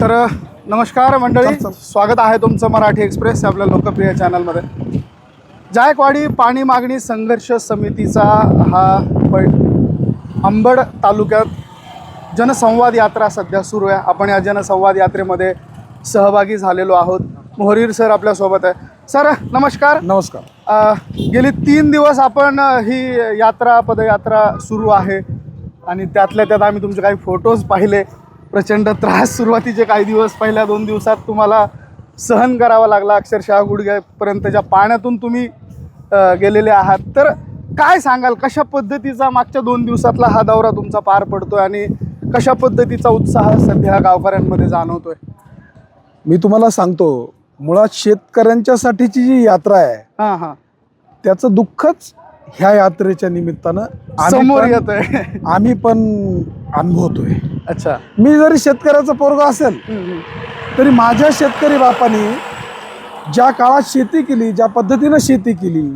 तर नमस्कार मंडळी. स्वागत आहे तुमचं मराठी एक्सप्रेस आपल्या लोकप्रिय चॅनलमध्ये. जायकवाडी पाणी मागणी संघर्ष समितीचा हा पै अंबड तालुक्यात जनसंवाद यात्रा सध्या सुरू आहे. आपण या जनसंवाद यात्रेमध्ये सहभागी झालेलो आहोत. मोहरीर सर आपल्यासोबत आहे. सर नमस्कार. नमस्कार. गेली तीन दिवस आपण ही यात्रा पदयात्रा सुरू आहे. आणि त्यातल्या त्यात आम्ही तुमचे काही फोटोज पाहिले. प्रचंड त्रास सुरुवातीचे काही दिवस पहिल्या दोन दिवसात तुम्हाला सहन करावा लागला. अक्षरशः गुडघ्यापर्यंतच्या पाण्यातून तुम्ही गेलेले आहात. तर काय सांगाल कशा पद्धतीचा मागच्या दोन दिवसातला हा दौरा तुमचा पार पडतोय आणि कशा पद्धतीचा उत्साह सध्या गावकऱ्यांमध्ये जाणवतोय? मी तुम्हाला सांगतो मुळात शेतकऱ्यांच्यासाठीची जी यात्रा आहे हां हां. त्याचं दुःखच ह्या यात्रेच्या निमित्तानं. समोर पण- येतोय. आम्ही पण अनुभवतोय. अच्छा. मी जरी शेतकऱ्याचा पोरगा असेल. तरी माझ्या शेतकरी बापानी ज्या काळात शेती केली ज्या पद्धतीनं शेती केली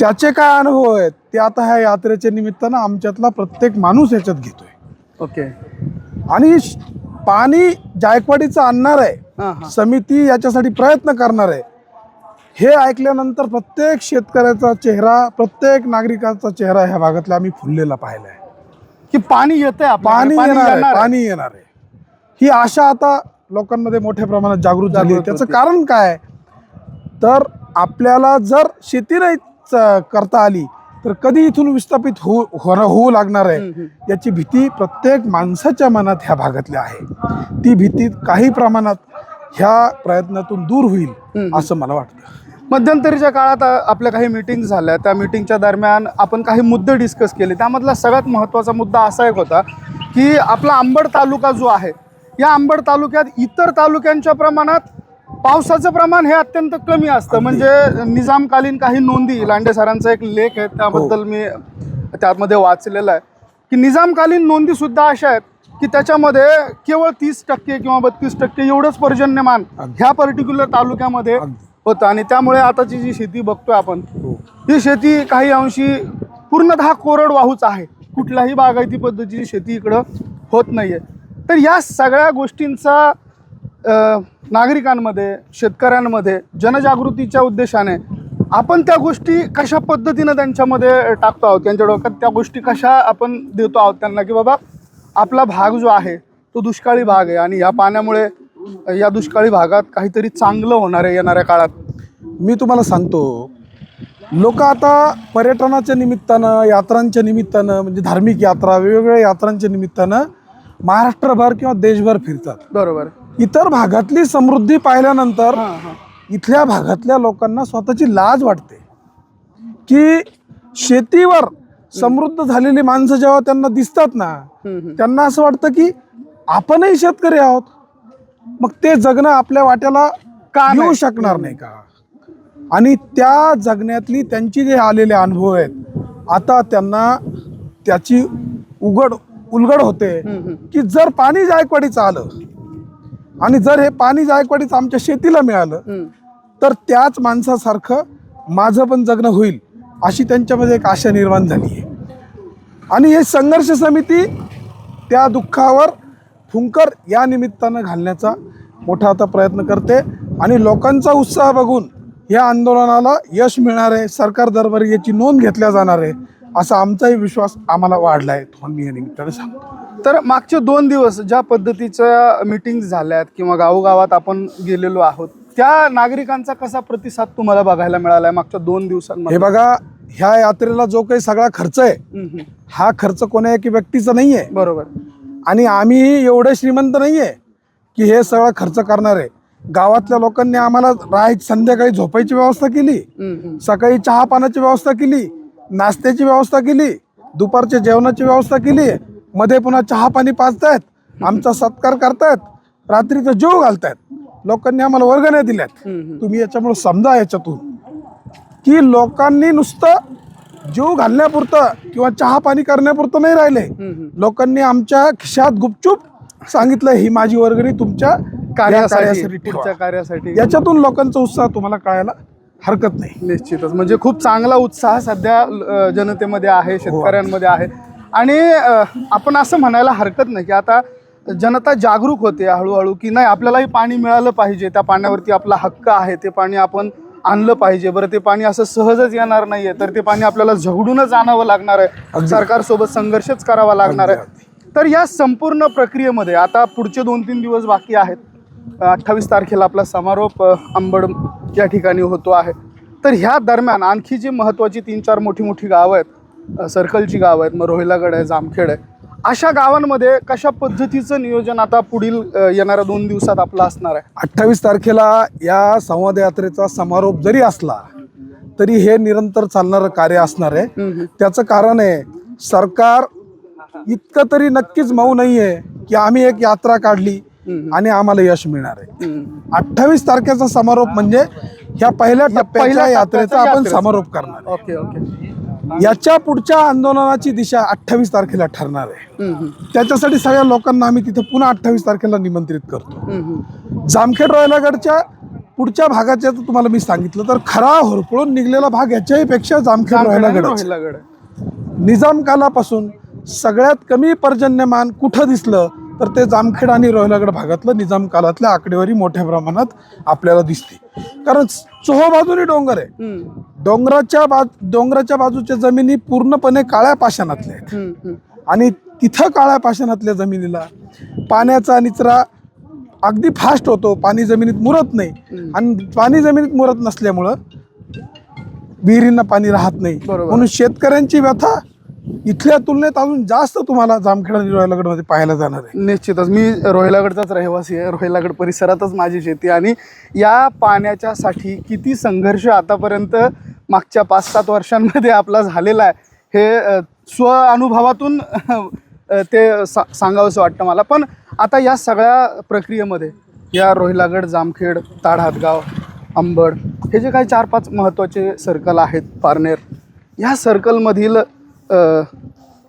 त्याचे काय अनुभव आहेत ते आता ह्या यात्रेच्या निमित्तानं आमच्यातला प्रत्येक माणूस याच्यात घेतोय. ओके. आणि पाणी जायकवाडीचं आणणार आहे समिती याच्यासाठी प्रयत्न करणार आहे. हे ऐकल्यानंतर प्रत्येक शेतकऱ्याचा चेहरा प्रत्येक नागरिकाचा चेहरा ह्या भागातला आम्ही फुललेला पाहिला आहे की पाणी येतंय पाणी येणार आहे आहे. पाणी येणार आहे. ही आशा आता लोकांमध्ये मोठ्या प्रमाणात जागृत झाली आहे. जागृत त्याचं होते. कारण काय तर आपल्याला जर शेती नाही च- करता आली तर कधी इथून विस्थापित होऊ होणं होऊ लागणार आहे? याची भीती प्रत्येक माणसाच्या मनात ह्या भागातल्या आहे. ती भीती काही प्रमाणात ह्या प्रयत्नातून दूर होईल. असं मला वाटतं. मध्यंतरीच्या काळात आपल्या काही मीटिंग झाल्या. त्या मीटिंगच्या दरम्यान आपण काही मुद्दे डिस्कस केले. त्यामधला सगळ्यात महत्त्वाचा मुद्दा असा एक होता की आपला अंबड तालुका जो आहे या अंबड तालुक्यात इतर तालुक्यांच्या प्रमाणात पावसाचं प्रमाण हे अत्यंत कमी असतं. म्हणजे निजामकालीन काही नोंदी लांडे सरांचा एक लेख आहे त्याबद्दल मी त्यामध्ये वाचलेला आहे. की निजामकालीन नोंदी सुद्धा अशा आहेत की त्याच्यामध्ये केवळ तीस टक्के किंवा बत्तीस टक्के एवढंच पर्जन्यमान. ह्या पर्टिक्युलर तालुक्यामध्ये. होतं. आणि त्यामुळे आताची जी शेती बघतोय आपण हो. ही शेती काही अंशी पूर्णतः कोरडवाहूच आहे. कुठल्याही बागायती पद्धतीची शेती इकडं होत नाहीये. तर या सगळ्या गोष्टींचा नागरिकांमध्ये शेतकऱ्यांमध्ये जनजागृतीच्या उद्देशाने आपण त्या गोष्टी कशा पद्धतीनं त्यांच्यामध्ये टाकतो आहोत त्यांच्या डोक्यात त्या गोष्टी कशा आपण देतो आहोत त्यांना की बाबा आपला भाग जो आहे तो दुष्काळी भाग आहे. आणि या पाण्यामुळे या दुष्काळी भागात काहीतरी चांगलं होणार आहे येणाऱ्या काळात? मी तुम्हाला सांगतो लोक आता पर्यटनाच्या निमित्तानं यात्रांच्या निमित्तानं म्हणजे धार्मिक यात्रा वेगवेगळ्या यात्रांच्या निमित्तानं महाराष्ट्रभर किंवा देशभर फिरतात. बरोबर. इतर भागातली समृद्धी पाहिल्यानंतर इथल्या भागातल्या लोकांना स्वतःची लाज वाटते. की शेतीवर समृद्ध झालेली माणसं जेव्हा त्यांना दिसतात ना. त्यांना असं वाटतं की आपणही शेतकरी आहोत. मग ते जगणं आपल्या वाट्याला का येऊ? शकणार नाही का आणि त्या जगण्यातली त्यांची जे आलेले अनुभव आहेत आता त्यांना त्याची उघड उलगड होते. की जर पाणी जायकवाडीचं आलं आणि जर हे पाणी जायकवाडीचं आमच्या शेतीला मिळालं. तर त्याच माणसासारखं माझं पण जगणं होईल अशी त्यांच्यामध्ये एक आशा निर्माण झाली आहे आणि हे संघर्ष समिती त्या दुःखावर फुंकर या निमित्तानं घालण्याचा मोठा आता प्रयत्न करते. आणि लोकांचा उत्साह बघून या आंदोलनाला यश मिळणार आहे सरकार दरबारी याची नोंद घेतल्या जाणार आहे असा आमचाही विश्वास आम्हाला वाढला आहे तो मी या निमित्तानं सांगतो. तर मागचे दोन दिवस ज्या पद्धतीच्या मिटिंग्स झाल्यात किंवा गावोगावात आपण गेलेलो आहोत त्या नागरिकांचा कसा प्रतिसाद तुम्हाला बघायला मिळालाय मागच्या दोन हे दिवसांमध्ये बघा ह्या यात्रेला जो काही सगळा खर्च आहे. हा खर्च कोण्या एका व्यक्तीचा नाही आहे बरोबर. आणि आम्ही एवढे श्रीमंत नाही आहे की हे सगळं खर्च करणार आहे गावातल्या लोकांनी आम्हाला राहाय संध्याकाळी झोपायची व्यवस्था केली. सकाळी चहा पाण्याची व्यवस्था केली नाश्त्याची व्यवस्था केली दुपारच्या जेवणाची व्यवस्था केली मध्ये पुन्हा चहा पाणी पाजतायत आमचा सत्कार करतायत रात्रीचं जेव घालतायत लोकांनी आम्हाला वर्गण्या दिल्यात हम्म, हम्म. तुम्ही याच्यामुळे समजा याच्यातून की लोकांनी नुसतं जीव घालण्यापुरतं किंवा चहा पाणी करण्यापुरतं नाही राहिले. लोकांनी आमच्या खिशात गुपचूप सांगितलं ही माझी वर्गणी तुमच्या कार्यासाठी कार्यासाठी याच्यातून लोकांचा उत्साह तुम्हाला कळायला हरकत नाही. निश्चितच. म्हणजे खूप चांगला उत्साह सध्या जनतेमध्ये आहे शेतकऱ्यांमध्ये आहे. आणि आपण असं म्हणायला हरकत नाही की आता जनता जागरूक होते हळूहळू की नाही आपल्यालाही पाणी मिळालं पाहिजे. त्या पाण्यावरती आपला हक्क आहे ते पाणी आपण आणलं पाहिजे. बरं ते पाणी असं सहजच येणार नाहीये. तर ते पाणी आपल्याला झगडूनच आणावं लागणार आहे. सरकारसोबत संघर्षच करावा लागणार आहे. तर या संपूर्ण प्रक्रियेमध्ये आता पुढचे दोन तीन दिवस बाकी आहेत. अठ्ठावीस तारखेला आपला समारोप अ, अंबड या ठिकाणी होतो आहे. तर ह्या दरम्यान आणखी जी महत्त्वाची तीन चार मोठी मोठी गावं आहेत सर्कलची गावं आहेत मग रोहिलागड आहे जामखेड आहे अशा गावांमध्ये कशा पद्धतीचं नियोजन आता पुढील येणाऱ्या दोन दिवसात आपलं असणार आहे अठ्ठावीस तारखेला या संवाद यात्रेचा समारोप जरी असला तरी हे निरंतर चालणारं कार्य असणार आहे त्याचं कारण आहे सरकार इतकं तरी नक्कीच मऊ नाही आहे की आम्ही एक यात्रा काढली आणि आम्हाला यश मिळणार आहे. अठ्ठावीस तारखेचा समारोप म्हणजे ह्या पहिल्या टप्प्याच्या यात्रेचा आपण. समारोप करणार ओके ओके. याच्या पुढच्या आंदोलनाची दिशा अठ्ठावीस तारखेला ठरणार आहे. त्याच्यासाठी सगळ्या लोकांना आम्ही तिथे पुन्हा अठ्ठावीस तारखेला निमंत्रित करतो. जामखेड रॉयलागडच्या पुढच्या भागाच्या तुम्हाला मी सांगितलं तर खरा होरपळून निघलेला भाग याच्याही पेक्षा जामखेड रॉयलागड रोहिलागड आहे. निजाम कालापासून सगळ्यात कमी पर्जन्यमान कुठं दिसलं? तर ते जामखेड आणि रोहिलागड भागातलं निजाम कालातल्या आकडेवारी मोठ्या प्रमाणात आपल्याला दिसते. कारण चोहो बाजूनी डोंगर आहे. डोंगराच्या बाज डोंगराच्या बाजूच्या जमिनी पूर्णपणे काळ्या पाषाणातल्या आहेत. आणि तिथं काळ्या पाषाणातल्या जमिनीला पाण्याचा निचरा अगदी फास्ट होतो. पाणी जमिनीत मुरत नाही. आणि पाणी जमिनीत मुरत नसल्यामुळं विहिरींना पाणी राहत नाही. म्हणून शेतकऱ्यांची व्यथा इथल्या तुलनेत अजून जास्त तुम्हाला जामखेड आणि रोहिलागडमध्ये पाहायला जाणार आहे. निश्चितच. मी रोहिलागडचाच रहिवासी आहे. रोहिलागड परिसरातच माझी शेती आणि या पाण्याच्यासाठी किती संघर्ष आतापर्यंत मागच्या पाच सात वर्षांमध्ये आपला झालेला आहे हे स्व अनुभवातून ते सा सांगावंसं वाटतं मला. पण आता या सगळ्या प्रक्रियेमध्ये या रोहिलागड जामखेड ताडहातगाव अंबड हे जे काही चार पाच महत्त्वाचे सर्कल आहेत पारनेर या सर्कलमधील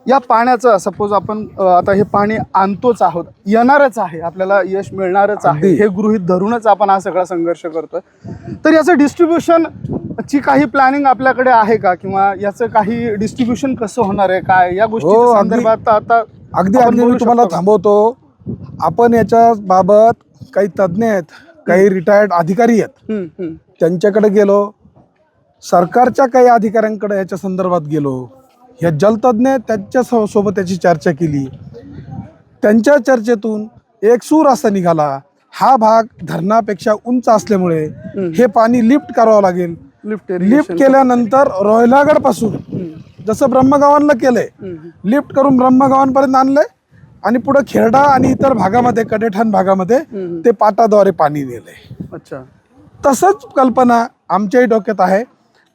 या पाण्याचं सपोज आपण आता हे पाणी आणतोच आहोत येणारच आहे आपल्याला यश मिळणारच आहे. हे गृहित धरूनच आपण हा सगळा संघर्ष करतोय. तर याचं डिस्ट्रीब्युशन ची काही प्लॅनिंग आपल्याकडे आहे का? किंवा याचं काही डिस्ट्रीब्युशन कसं होणार आहे? काय? या हो, गोष्टी. संदर्भात आता अगदी अगदी मी तुम्हाला? थांबवतो. आपण याच्या बाबत काही तज्ज्ञ आहेत काही रिटायर्ड अधिकारी आहेत. त्यांच्याकडे गेलो. सरकारच्या काही अधिकाऱ्यांकडे याच्या संदर्भात गेलो. या जलतज्ञ आहेत, त्यांच्या सो- सोबत याची चर्चा केली. त्यांच्या चर्चेतून एक सूर असा निघाला. हा भाग धरणापेक्षा उंच असल्यामुळे हे पाणी लिफ्ट करावं लागेल. Lift lift. केल्यानंतर रोयलागडपासून जसं ब्रह्मगावांना केलंय लिफ्ट करून ब्रह्मगावांपर्यंत आणलंय आणि पुढे खेरडा आणि इतर भागामध्ये कडेठाण भागामध्ये. ते पाटाद्वारे पाणी नेलंय. अच्छा. तसंच कल्पना आमच्याही डोक्यात आहे.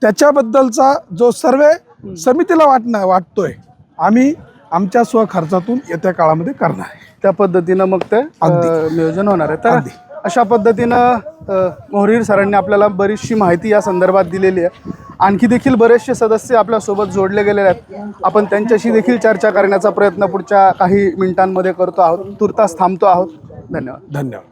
त्याच्याबद्दलचा जो सर्वे समितीला वाटणं वाटतोय. आम्ही आमच्या स्वखर्चातून येत्या काळामध्ये करणार आहे. त्या पद्धतीनं मग ते अगदी. नियोजन होणार आहे. तर अगदी. अशा पद्धतीनं अ, मोहरीर सरांनी आपल्याला बरीचशी माहिती या संदर्भात दिलेली आहे. आणखी देखील बरेचसे सदस्य आपल्यासोबत जोडले गेलेले आहेत. आपण त्यांच्याशी देखील चर्चा करण्याचा प्रयत्न पुढच्या काही मिनिटांमध्ये करतो आहोत. तुर्तास थांबतो आहोत. धन्यवाद. धन्यवाद.